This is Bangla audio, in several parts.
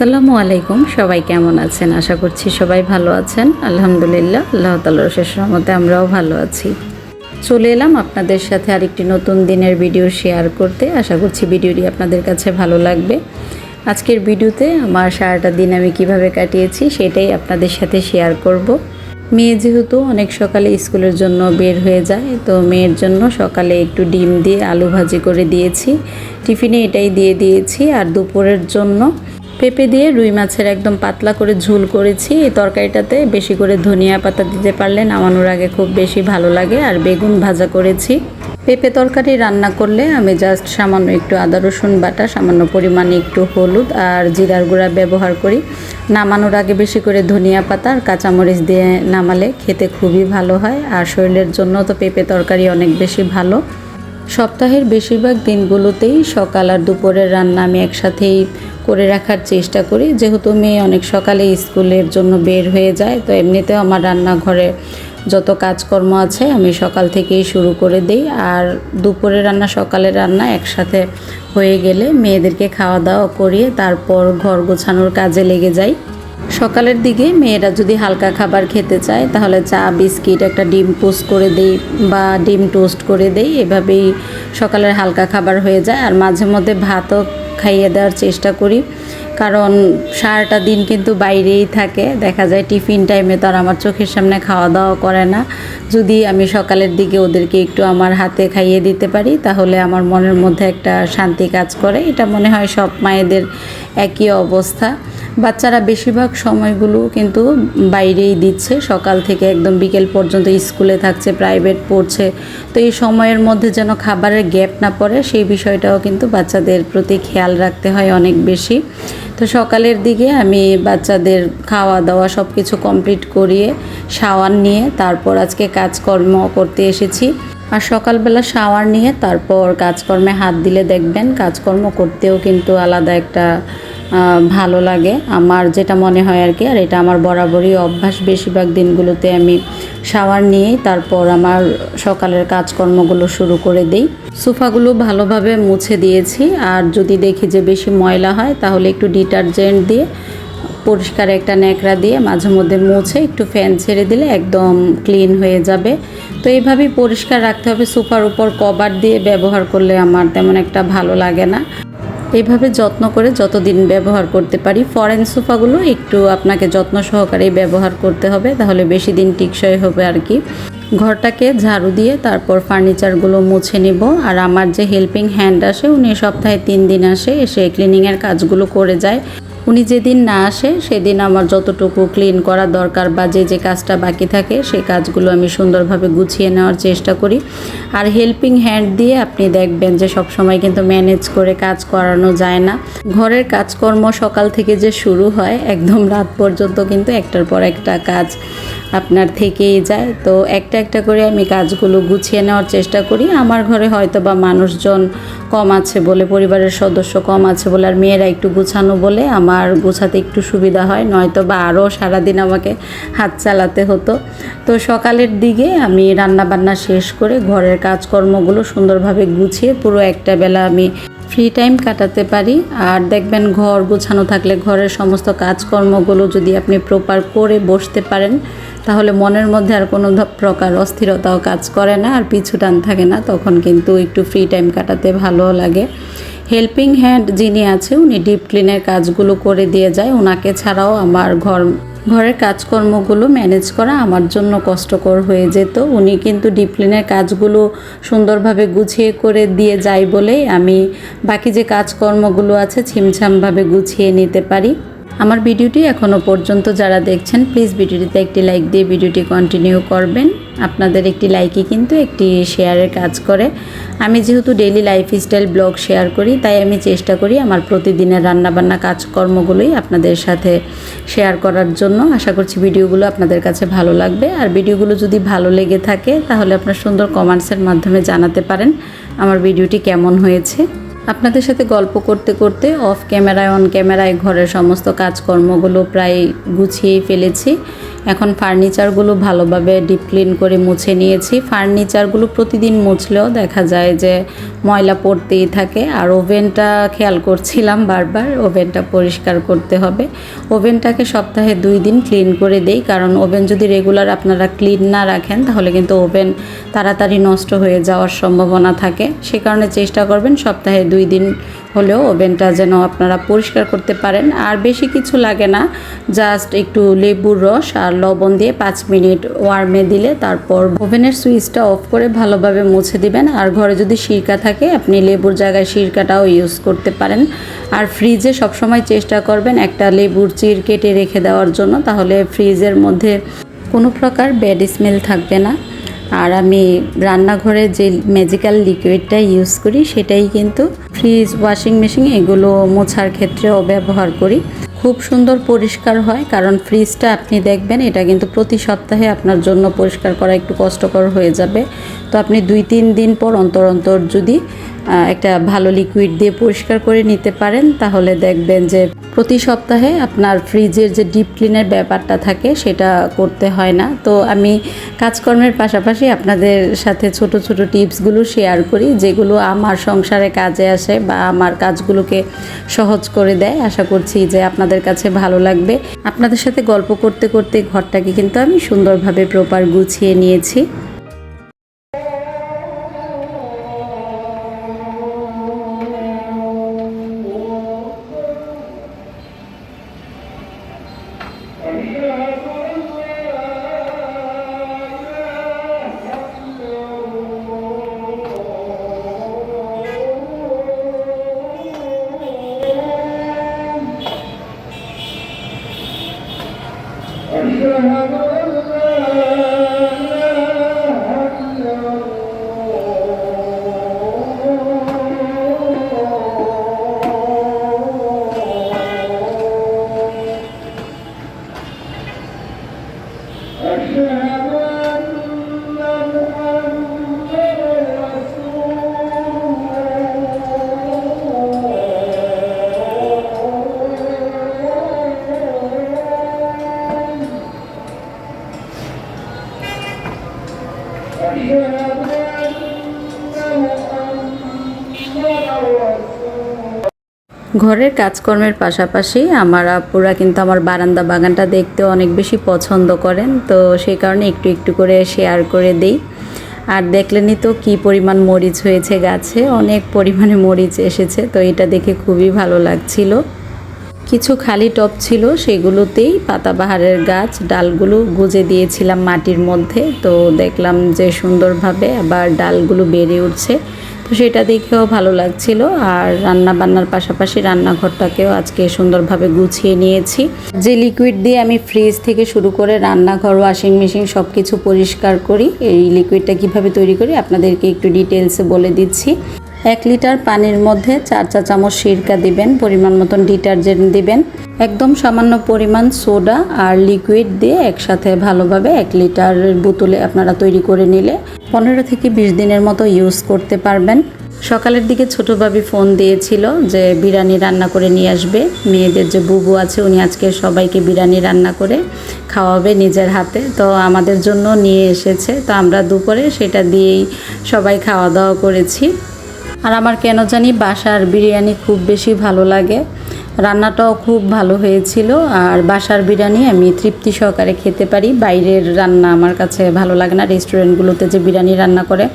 আসসালামু আলাইকুম। সবাই কেমন আছেন? আশা করছি সবাই ভালো আছেন। আলহামদুলিল্লাহ, আল্লাহ তালার শেষ রহমতে আমরাও ভালো আছি। চলে এলাম আপনাদের সাথে আরেকটি নতুন দিনের ভিডিও শেয়ার করতে। আশা করছি ভিডিওটি আপনাদের কাছে ভালো লাগবে। আজকের ভিডিওতে আমার সারাটা দিন আমি কীভাবে কাটিয়েছি সেটাই আপনাদের সাথে শেয়ার করব। মেয়ে যেহেতু অনেক সকালে স্কুলের জন্য বের হয়ে যায়, তো মেয়ের জন্য সকালে একটু ডিম দিয়ে আলু ভাজি করে দিয়েছি। টিফিনে এটাই দিয়ে দিয়েছি। আর দুপুরের জন্য পেঁপে দিয়ে রুই মাছের একদম পাতলা করে ঝুল করেছি। এই তরকারিটাতে বেশি করে ধনিয়া পাতা দিতে পারলে নামানোর আগে খুব বেশি ভালো লাগে আর বেগুন ভাজা করেছি। পেঁপে তরকারি রান্না করলে আমি জাস্ট সামান্য একটু আদা, রসুন বাটা, সামান্য পরিমাণে একটু হলুদ আর জিরার গুঁড়া ব্যবহার করি। নামানোর আগে বেশি করে ধনিয়া পাতা আর কাঁচামরিচ দিয়ে নামালে খেতে খুবই ভালো হয় আর শরীরের জন্য তো পেঁপে তরকারি অনেক বেশি ভালো। সপ্তাহের বেশিরভাগ দিনগুলোতেই সকাল আর দুপুরের রান্না আমি একসাথেই করে রাখার চেষ্টা করি। যেহেতু মেয়ে অনেক সকালে স্কুলের জন্য বের হয়ে যায়, তো এমনিতেও আমার রান্নাঘরে যত কাজকর্ম আছে আমি সকাল থেকেই শুরু করে দিই। আর দুপুরে রান্না, সকালের রান্না একসাথে হয়ে গেলে মেয়েদেরকে খাওয়া দাওয়া করিয়ে তারপর ঘর গোছানোর কাজে লেগে যাই। সকালের দিকে মেয়েরা যদি হালকা খাবার খেতে চায়, তাহলে চা, বিস্কিট, একটা ডিম পোস্ট করে দেই বা ডিম টোস্ট করে দেই। এভাবেই সকালের হালকা খাবার হয়ে যায়। আর মাঝে মধ্যে ভাতও খাইয়ে দেওয়ার চেষ্টা করি। কারণ সারাটা দিন কিন্তু বাইরেই থাকে। দেখা যায় টিফিন টাইমে তো আর আমার চোখের সামনে খাওয়া দাওয়া করে না। যদি আমি সকালের দিকে ওদেরকে একটু আমার হাতে খাইয়ে দিতে পারি, তাহলে আমার মনের মধ্যে একটা শান্তি কাজ করে। এটা মনে হয় সব মায়েদের একই অবস্থা। বাচ্চারা বেশিরভাগ সময়গুলো কিন্তু বাইরেই দিচ্ছে। সকাল থেকে একদম বিকেল পর্যন্ত স্কুলে থাকছে, প্রাইভেট পড়ছে। তো এই সময়ের মধ্যে যেন খাবারের গ্যাপ না পড়ে, সেই বিষয়টাও কিন্তু বাচ্চাদের প্রতি খেয়াল রাখতে হয় অনেক বেশি। তো সকালের দিকে আমি বাচ্চাদের খাওয়া দাওয়া সব কিছু কমপ্লিট করিয়ে শাওয়ার নিয়ে তারপর আজকে কাজকর্ম করতে এসেছি। আর সকালবেলা শাওয়ার নিয়ে তারপর কাজকর্মে হাত দিলে দেখবেন কাজকর্ম করতেও কিন্তু আলাদা একটা ভালো লাগে। আমার যেটা মনে হয় আর কি, আর এটা আমার বরাবরই অভ্যাস বেশিরভাগ দিনগুলোতে আমি শাওয়ার নিয়েই তারপর আমার সকালের কাজকর্মগুলো শুরু করে দিই। সোফাগুলো ভালোভাবে মুছে দিয়েছি, আর যদি দেখি যে বেশি ময়লা হয় তাহলে একটু ডিটারজেন্ট দিয়ে পরিষ্কার একটা ন্যাকড়া দিয়ে মাঝে মধ্যে মুছে একটু ফ্যান ছেড়ে দিলে একদম ক্লিন হয়ে যাবে। তো এইভাবেই পরিষ্কার রাখতে হবে। সোফার উপর কভার দিয়ে ব্যবহার করলে আমার তেমন একটা ভালো লাগে না। এইভাবে যত্ন করে যতদিন ব্যবহার করতে পারি ফরেন সোফাগুলো একটু আপনাকে যত্ন সহকারেই ব্যবহার করতে হবে, তাহলে বেশি দিন টিকসই হবে আর কি। ঘরটাকে ঝাড়ু দিয়ে তারপর ফার্নিচারগুলো মুছে নেব, আর আমার যে হেল্পিং হ্যান্ড আসে, উনি সপ্তাহে তিন দিন আসে, এসে ক্লিনিংয়ের কাজগুলো করে যায়। উনি যেদিন না আসে, সেদিন আমার যতটুকু ক্লিন করা দরকার বা যে যে কাজটা বাকি থাকে সেই কাজগুলো আমি সুন্দরভাবে গুছিয়ে নেওয়ার চেষ্টা করি। আর হেল্পিং হ্যান্ড দিয়ে আপনি দেখবেন যে সব সময় কিন্তু ম্যানেজ করে কাজ করানো যায় না। ঘরের কাজকর্ম সকাল থেকে যে শুরু হয়, একদম রাত পর্যন্ত কিন্তু একটার পর একটা কাজ। আপনার থেকেই যায়। তো একটা একটা করে আমি কাজগুলো গুছিয়ে নেওয়ার চেষ্টা করি। আমার ঘরে হয়তো বা মানুষজন কম আছে বলে, পরিবারের সদস্য কম আছে বলে, আর মেয়েরা একটু গুছানো বলে আমার গুছাতে একটু সুবিধা হয়। নয়তো বা আরও সারাদিন আমাকে হাত চালাতে হতো। তো সকালের দিকে আমি রান্নাবান্না শেষ করে ঘরের কাজকর্মগুলো সুন্দরভাবে গুছিয়ে পুরো একটা বেলা আমি ফ্রি টাইম কাটাতে পারি। আর দেখবেন ঘর গোছানো থাকলে ঘরের সমস্ত কাজকর্মগুলো যদি আপনি প্রপার করে বসতে পারেন, তাহলে মনের মধ্যে আর কোনো প্রকার অস্থিরতাও কাজ করে না আর পিছু টান থাকে না। তখন কিন্তু একটু ফ্রি টাইম কাটাতে ভালো লাগে। হেল্পিং হ্যান্ড যিনি আছে, উনি ডিপ ক্লিনের কাজগুলো করে দিয়ে যায়। ওনাকে ছাড়াও আমার ঘর ঘরের কাজকর্মগুলো ম্যানেজ করা আমার জন্য কষ্টকর হয়ে যেত। উনি কিন্তু ডিপ্লিনের কাজগুলো সুন্দরভাবে গুছিয়ে করে দিয়ে যায় বলেই আমি বাকি যে কাজকর্মগুলো আছে ছিমছামভাবে গুছিয়ে নিতে পারি। আমার ভিডিওটি এখনও পর্যন্ত যারা দেখছেন প্লিজ ভিডিওটিতে একটি লাইক দিয়ে ভিডিওটি কন্টিনিউ করবেন। আপনাদের একটি লাইকই কিন্তু একটি শেয়ারের কাজ করে। আমি যেহেতু ডেইলি লাইফস্টাইল ব্লগ শেয়ার করি, তাই আমি চেষ্টা করি আমার প্রতিদিনের রান্নাবান্না কাজকর্মগুলোই আপনাদের সাথে শেয়ার করার জন্য। আশা করছি ভিডিওগুলো আপনাদের কাছে ভালো লাগবে। আর ভিডিওগুলো যদি ভালো লেগে থাকে, তাহলে আপনার সুন্দর কমেন্টসের মাধ্যমে জানাতে পারেন আমার ভিডিওটি কেমন হয়েছে। আপনাদের সাথে গল্প করতে করতে অফ ক্যামেরায় অন ক্যামেরায় ঘরের সমস্ত কাজকর্মগুলো প্রায় গুছিয়েই ফেলেছি। এখন ফার্নিচারগুলো ভালোভাবে ডিপ ক্লিন করে মুছে নিয়েছি। ফার্নিচারগুলো প্রতিদিন মুছলেও দেখা যায় যে ময়লা পড়তেই থাকে। আর ওভেনটা খেয়াল করছিলাম বারবার, ওভেনটা পরিষ্কার করতে হবে। ওভেনটাকে সপ্তাহে দুই দিন ক্লিন করে দেই, কারণ ওভেন যদি রেগুলার আপনারা ক্লিন না রাখেন, তাহলে কিন্তু ওভেন তাড়াতাড়ি নষ্ট হয়ে যাওয়ার সম্ভাবনা থাকে। সে কারণে চেষ্টা করবেন সপ্তাহে দুই দিন হলেও ওভেনটা যেন আপনারা পরিষ্কার করতে পারেন। আর বেশি কিছু লাগে না, জাস্ট একটু লেবুর রস আর লবণ দিয়ে পাঁচ মিনিট ওয়ার্মে দিলে তারপর ওভেনের সুইচটা অফ করে ভালোভাবে মুছে দিবেন। আর ঘরে যদি সিরকা থাকে, আপনি লেবুর জায়গায় সিরকাটাও ইউজ করতে পারেন। আর ফ্রিজে সবসময় চেষ্টা করবেন একটা লেবুর চির কেটে রেখে দেওয়ার জন্য, তাহলে ফ্রিজের মধ্যে কোনো প্রকার ব্যাড স্মেল থাকবে না। আর আমি রান্নাঘরে যে ম্যাজিক্যাল লিকুইডটা ইউজ করি, সেটাই কিন্তু ফ্রিজ ওয়াশিং মেশিন এগুলো মোছার ক্ষেত্রেও ব্যবহার করি। খুব সুন্দর পরিষ্কার হয়, কারণ ফ্রিজটা আপনি দেখবেন, এটা কিন্তু প্রতি সপ্তাহে আপনার জন্য পরিষ্কার করা একটু কষ্টকর হয়ে যাবে। তো আপনি দুই, তিন দিন পর অন্তর অন্তর যদি একটা ভালো লিকুইড দিয়ে পরিষ্কার করে নিতে পারেন, তাহলে দেখবেন যে প্রতি সপ্তাহে আপনার ফ্রিজের যে ডিপ ক্লিনের ব্যাপারটা থাকে, সেটা করতে হয় না। তো আমি কাজকর্মের পাশাপাশি আপনাদের সাথে ছোট ছোট টিপসগুলো শেয়ার করি, যেগুলো আমার সংসারে কাজে আসে বা আমার কাজগুলোকে সহজ করে দেয়। আশা করছি যে আপনাদের কাছে ভালো লাগবে। আপনাদের সাথে গল্প করতে করতে ঘরটাকে কিন্তু আমি সুন্দরভাবে প্রপার গুছিয়ে নিয়েছি। ঘরের কাজকর্মের পাশাপাশি আমার আপুরা কিন্তু আমার বারান্দা বাগানটা দেখতে অনেক বেশি পছন্দ করেন। তো সেই কারণে একটু একটু করে শেয়ার করে দেই। আর দেখলেনই তো কী পরিমাণ মরিচ হয়েছে গাছে, অনেক পরিমাণে মরিচ এসেছে, তো এটা দেখে খুবই ভালো লাগছিল। কিছু খালি টব ছিল, সেগুলোতেই পাতাবাহারের গাছ, ডালগুলো গুজে দিয়েছিলাম মাটির মধ্যে। তো দেখলাম যে সুন্দরভাবে আবার ডালগুলো বেড়ে উঠছে। তো সেটা দেখেও ভালো লাগছিল আর রান্না বান্নার পাশাপাশি রান্নাঘরটাকেও আজকে সুন্দরভাবে গুছিয়ে নিয়েছি। যে লিকুইড দিয়ে আমি ফ্রিজ থেকে শুরু করে রান্নাঘর ওয়াশিং মেশিন সব কিছু পরিষ্কার করি, এই লিকুইডটা কীভাবে তৈরি করি আপনাদেরকে একটু ডিটেলসে বলে দিচ্ছি। এক লিটার পানির মধ্যে চার চা চামচ সিরকা দিবেন, পরিমাণ মতন ডিটারজেন্ট দিবেন। একদম সামান্য পরিমাণ সোডা আর লিকুইড দিয়ে একসাথে ভালোভাবে এক লিটার বোতলে আপনারা তৈরি করে নিলে পনেরো থেকে বিশ দিনের মতো ইউজ করতে পারবেন। সকালের দিকে ছোট ফোন দিয়েছিল যে বিরিয়ানি রান্না করে নিয়ে আসবে। মেয়েদের যে বুবু আছে, উনি আজকে সবাইকে বিরিয়ানি রান্না করে খাওয়াবে নিজের হাতে। তো আমাদের জন্য নিয়ে এসেছে। তো আমরা দুপুরে সেটা দিয়েই সবাই খাওয়া দাওয়া করেছি। আর আমার কেন জানি বাসার বিরিয়ানি খুব বেশি ভালো লাগে। রান্নাটাও খুব ভালো হয়েছিল আর বাসার বিরিয়ানি আমি তৃপ্তি সহকারে খেতে পারি। বাইরের রান্না আমার কাছে ভালো লাগে না। রেস্টুরেন্টগুলোতে যে বিরিয়ানি রান্না করে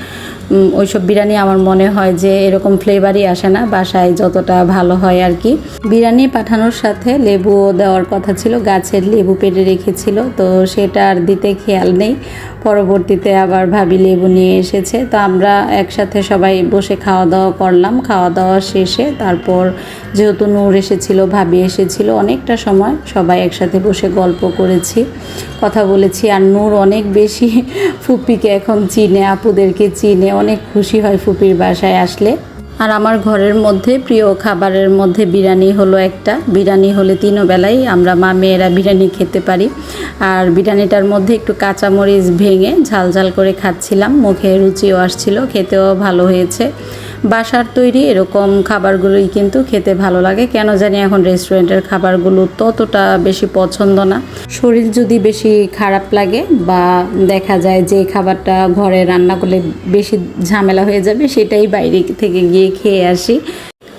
ওইসব বিরিয়ানি আমার মনে হয় যে এরকম ফ্লেভারই আসে না। বাসায় যতটা ভালো হয় আর কি। বিরিয়ানি পাঠানোর সাথে লেবুও দেওয়ার কথা ছিল। গাছের লেবু পেটে রেখেছিল। তো সেটা আর দিতে খেয়াল নেই। পরবর্তীতে আবার ভাবি লেবু নিয়ে এসেছে। তো আমরা একসাথে সবাই বসে খাওয়া দাওয়া করলাম। খাওয়া দাওয়া শেষে তারপর যেহেতু নূর এসেছিল, ভাবি এসেছিল। অনেকটা সময় সবাই একসাথে বসে গল্প করেছি, কথা বলেছি। আর নূর অনেক বেশি ফুপিকে এখন চিনে, আপুদেরকে চিনে। অনেক খুশি হয় ফুপির বাসায় আসলে। আর আমার ঘরের মধ্যে প্রিয় খাবারের মধ্যে বিরিয়ানি হলো একটা। বিরিয়ানি হলে তিনও বেলায় আমরা মা মেয়েরা বিরিয়ানি খেতে পারি। আর বিরিয়ানিটার মধ্যে একটু কাঁচামরিচ ভেঙে ঝাল ঝাল করে খাচ্ছিলাম। মুখে রুচিও আসছিল, খেতেও ভালো হয়েছে। বাসার তৈরি এরকম খাবারগুলোই কিন্তু খেতে ভালো লাগে। কেন জানি এখন রেস্টুরেন্টের খাবারগুলো ততটা বেশি পছন্দ না। শরীর যদি বেশি খারাপ লাগে বা দেখা যায় যে খাবারটা ঘরে রান্না করলে বেশি ঝামেলা হয়ে যাবে, সেটাই বাইরে থেকে গিয়ে খেয়ে আসি।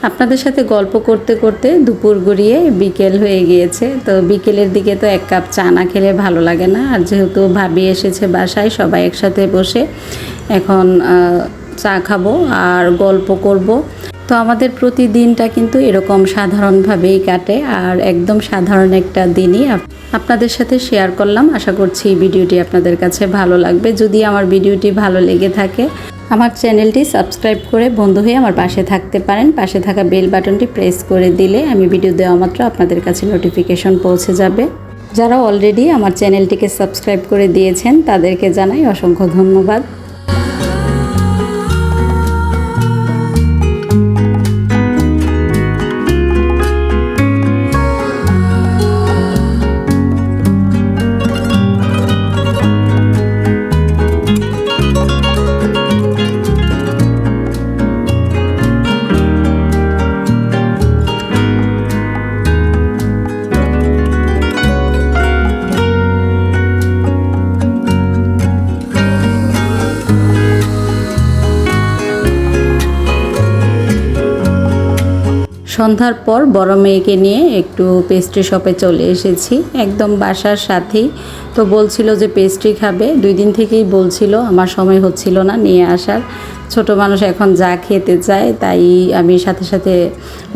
আপনাদের সাথে গল্প করতে করতে দুপুর গড়িয়ে বিকেল হয়ে গিয়েছে। তো বিকেলের দিকে তো এক কাপ চা না খেলে ভালো লাগে না। আর যেহেতু ভাবি এসেছে বাসায়, সবাই একসাথে বসে। এখন চা খাব আর গল্প করব। তো আমাদের প্রতিদিনটা কিন্তু এরকম সাধারণভাবেই কাটে আর একদম সাধারণ একটা দিনই আপনাদের সাথে শেয়ার করলাম। আশা করছি এই ভিডিওটি আপনাদের কাছে ভালো লাগবে। যদি আমার ভিডিওটি ভালো লেগে থাকে, আমার চ্যানেলটি সাবস্ক্রাইব করে বন্ধু হয়ে আমার পাশে থাকতে পারেন। পাশে থাকা বেল বাটনটি প্রেস করে দিলে আমি ভিডিও দেওয়া মাত্র আপনাদের কাছে নোটিফিকেশন পৌঁছে যাবে। যারা অলরেডি আমার চ্যানেলটিকে সাবস্ক্রাইব করে দিয়েছেন, তাদেরকে জানাই অসংখ্য ধন্যবাদ। সন্ধ্যার পর বড় মেয়েকে নিয়ে একটু পেস্ট্রি শপে চলে এসেছি। একদম বাসার সাথেই। তো বলছিল যে পেস্ট্রি খাবে। দুই দিন থেকেই বলছিল, আমার সময় হচ্ছিল না নিয়ে আসার। ছোট মানুষ এখন যা খেতে চায়, তাই আমি সাথে সাথে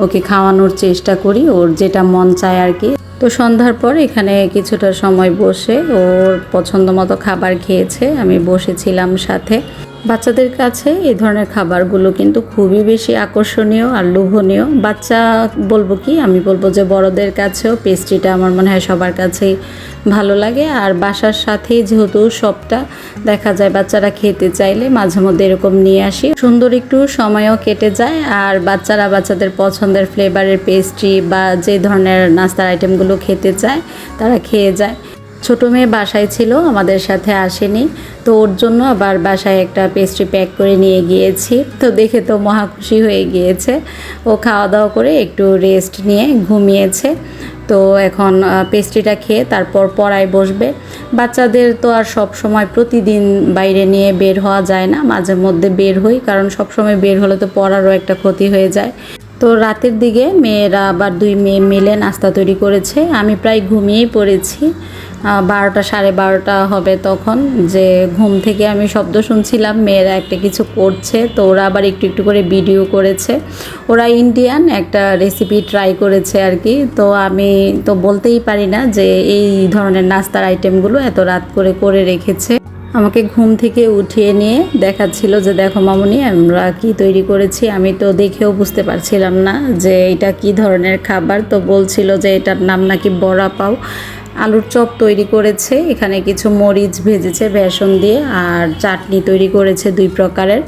ওকে খাওয়ানোর চেষ্টা করি। ওর যেটা মন চায় আর কি। তো সন্ধ্যার পর এখানে কিছুটা সময় বসে, ওর পছন্দ মতো খাবার খেয়েছে। আমি বসেছিলাম সাথে। বাচ্চাদের কাছে এই ধরনের খাবারগুলো কিন্তু খুবই বেশি আকর্ষণীয় আর লোভনীয়। বাচ্চা বলব কি, আমি বলব যে বড়দের কাছেও পেস্ট্রিটা আমার মনে হয় সবার কাছেই ভালো লাগে। আর বাসার সাথেই যেহেতু সবটা দেখা যায় বাচ্চারা খেতে চাইলে, মাঝে মধ্যে এরকম নিয়ে আসি। সুন্দর একটু সময়ও কেটে যায় আর বাচ্চারা বাচ্চাদের পছন্দের ফ্লেভারের পেস্ট্রি বা যে ধরনের নাস্তার আইটেমগুলো খেতে চায়, তারা খেয়ে যায়। ছোট মেয়ে বাসায় ছিল, আমাদের সাথে আসেনি। তো ওর জন্য আবার বাসায় একটা পেস্ট্রি প্যাক করে নিয়ে গিয়েছি। তো দেখে তো মহা খুশি হয়ে গিয়েছে। ও খাওয়া দাওয়া করে একটু রেস্ট নিয়ে ঘুমিয়েছে। তো এখন পেস্ট্রিটা খেয়ে তারপর পড়ায় বসবে। বাচ্চাদের তো আর সব সময় প্রতিদিন বাইরে নিয়ে বের হওয়া যায় না। মাঝে মধ্যে বের হই, কারণ সব সময় বের হলে তো পড়ারও একটা ক্ষতি হয়ে যায়। তো রাতের দিকে মেয়েরা আবার দুই মেয়ে মিলে নাস্তা তৈরি করেছে। আমি প্রায় ঘুমিয়েই পড়েছি। বারোটা সাড়ে বারোটা হবে তখন যে ঘুম থেকে আমি শব্দ শুনছিলাম, মেয়েরা একটা কিছু করছে, তো ওরা আবার একটু একটু করে ভিডিও করেছে। ওরা ইন্ডিয়ান একটা রেসিপি ট্রাই করেছে আর কি। তো আমি তো বলতেই পারি না যে এই ধরনের নাস্তার আইটেমগুলো এত রাত করে করে রেখেছে। আমাকে ঘুম থেকে উঠিয়ে নিয়ে দেখাচ্ছিল যে দেখো মামুনি, আমরা কি তৈরি করেছি আমি তো দেখেও বুঝতে পারছিলাম না যে এটা কি ধরনের খাবার। তো বলছিল যে এটার নাম নাকি বড়া পাও আলুর চপ তৈরি করেছে, এখানে কিছু মরিচ ভেজেছে, বেসন দিয়ে, আর চাটনি তৈরি করেছে দুই প্রকারের।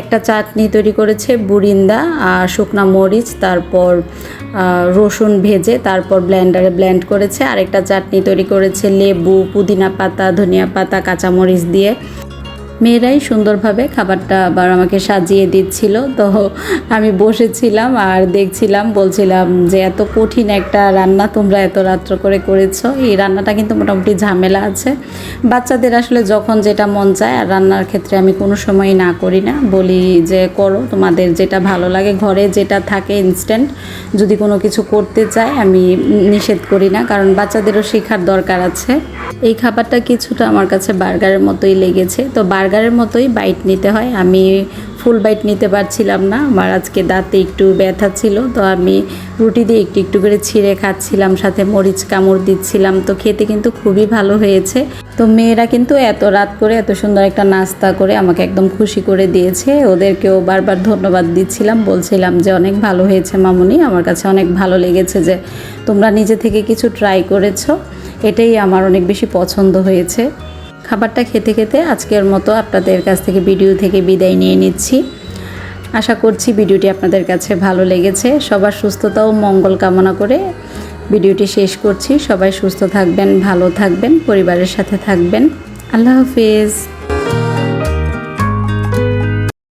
একটা চাটনি তৈরি করেছে বুরিন্দা আর শুকনা মরিচ, তারপর রসুন ভেজে, তারপর ব্লেন্ডারে ব্ল্যান্ড করেছে। আর একটা চাটনি তৈরি করেছে লেবু, পুদিনা পাতা, ধনিয়া পাতা, কাঁচামরিচ দিয়ে। মেয়েরাই সুন্দরভাবে খাবারটা আবার আমাকে সাজিয়ে দিচ্ছিল। তো আমি বসেছিলাম আর দেখছিলাম, বলছিলাম যে এত কঠিন একটা রান্না তোমরা এত রাত্র করে করেছ। এই রান্নাটা কিন্তু মোটামুটি ঝামেলা আছে। বাচ্চাদের আসলে যখন যেটা মন চায়, আর রান্নার ক্ষেত্রে আমি কোনো সময় না করি না। বলি যে করো, তোমাদের যেটা ভালো লাগে, ঘরে যেটা থাকে ইনস্ট্যান্ট যদি কোনো কিছু করতে চায়, আমি নিষেধ করি না, কারণ বাচ্চাদেরও শেখার দরকার আছে। এই খাবারটা কিছুটা আমার কাছে বার্গারের মতোই লেগেছে। তো বার্গারের মতোই বাইট নিতে হয়। আমি ফুল বাইট নিতে পারছিলাম না। আমার আজকে দাঁতে একটু ব্যথা ছিল। তো আমি রুটি দিয়ে একটু একটু করে ছিঁড়ে খাচ্ছিলাম, সাথে মরিচ কামড় দিচ্ছিলাম। তো খেতে কিন্তু খুবই ভালো হয়েছে। তো মেয়েরা কিন্তু এত রাত করে, এত সুন্দর একটা নাস্তা করে আমাকে একদম খুশি করে দিয়েছে। ওদেরকেও বারবার ধন্যবাদ দিচ্ছিলাম। বলছিলাম যে, অনেক ভালো হয়েছে মামুনি। আমার কাছে অনেক ভালো লেগেছে যে তোমরা নিজে থেকে কিছু ট্রাই করেছ। এটাই আমার অনেক বেশি পছন্দ হয়েছে। খাবারটা খেতে খেতে আজকের মতো আপনাদের কাছ থেকে ভিডিও থেকে বিদায় নিয়ে নিচ্ছি। আশা করছি ভিডিওটি আপনাদের কাছে ভালো লেগেছে। সবার সুস্থতা ও মঙ্গল কামনা করে ভিডিওটি শেষ করছি। সবাই সুস্থ থাকবেন, ভালো থাকবেন, পরিবারের সাথে থাকবেন। আল্লাহ হাফিজ।